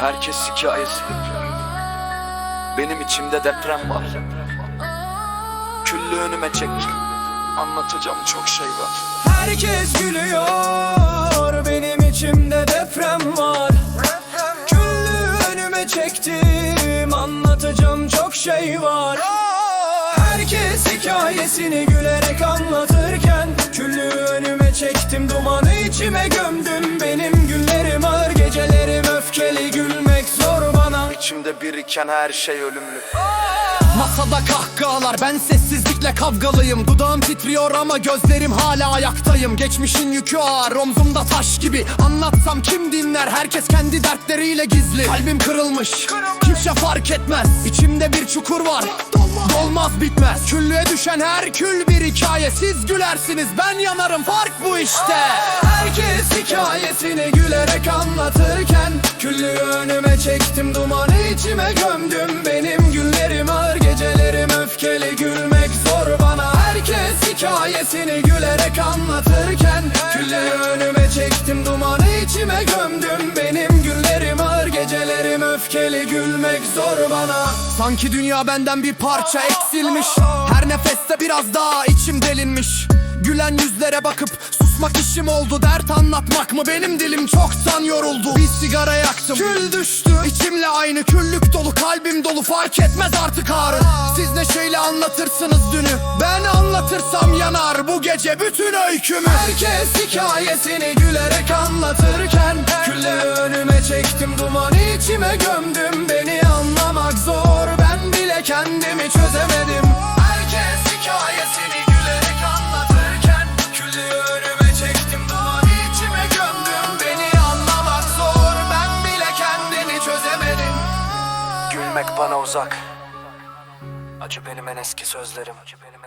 Herkes hikayesi Benim içimde deprem var. Küllü önüme çek. Anlatacağım çok şey var. Herkes gülüyor. Benim içimde deprem var. Küllü önüme çektim. Anlatacağım çok şey var. Herkes hikayesini gülerek anlatırken Küllü önüme çektim. Dumanı içime gömdüm. Benim İçimde biriken her şey ölümlü. Masada kahkahalar ben sessizlikle kavgalıyım. Dudağım titriyor ama gözlerim hala ayaktayım. Geçmişin yükü ağır omzumda taş gibi. Anlatsam kim dinler? Herkes kendi dertleriyle gizli. Kalbim kırılmış. Kimse fark etmez. İçimde bir çukur var. Dolmaz. Bitmez. Küllüğe düşen her kül bir hikaye. Siz gülersiniz ben yanarım. Fark bu işte Herkes hikayesini gülerek anlatırken Küllü önüme çektim dumanı içime gömdüm. Benim günlerim ağır gecelerim öfkeli gülmek zor bana. Herkes hikayesini gülerek anlatırken Küllü önüme çektim dumanı içime gömdüm. Benim günlerim ağır gecelerim öfkeli gülmek zor bana. Sanki dünya benden bir parça eksilmiş. Her nefeste biraz daha içim delinmiş. Gülen yüzlere bakıp susmak işim oldu Dert anlatmak mı? Benim dilim çoktan yoruldu. Bir sigara yaktım Kül düştü. İçimle aynı küllük dolu kalbim dolu. Fark etmez artık ağrı. Siz neşeyle anlatırsınız dünü. Ben anlatırsam yanar bu gece bütün öykümü. Herkes hikayesini gülerek anlatırken Külle önüme çektim dumanı içime gömdüm Gülmek bana uzak. Acı benim en eski sözlerim. Acı benim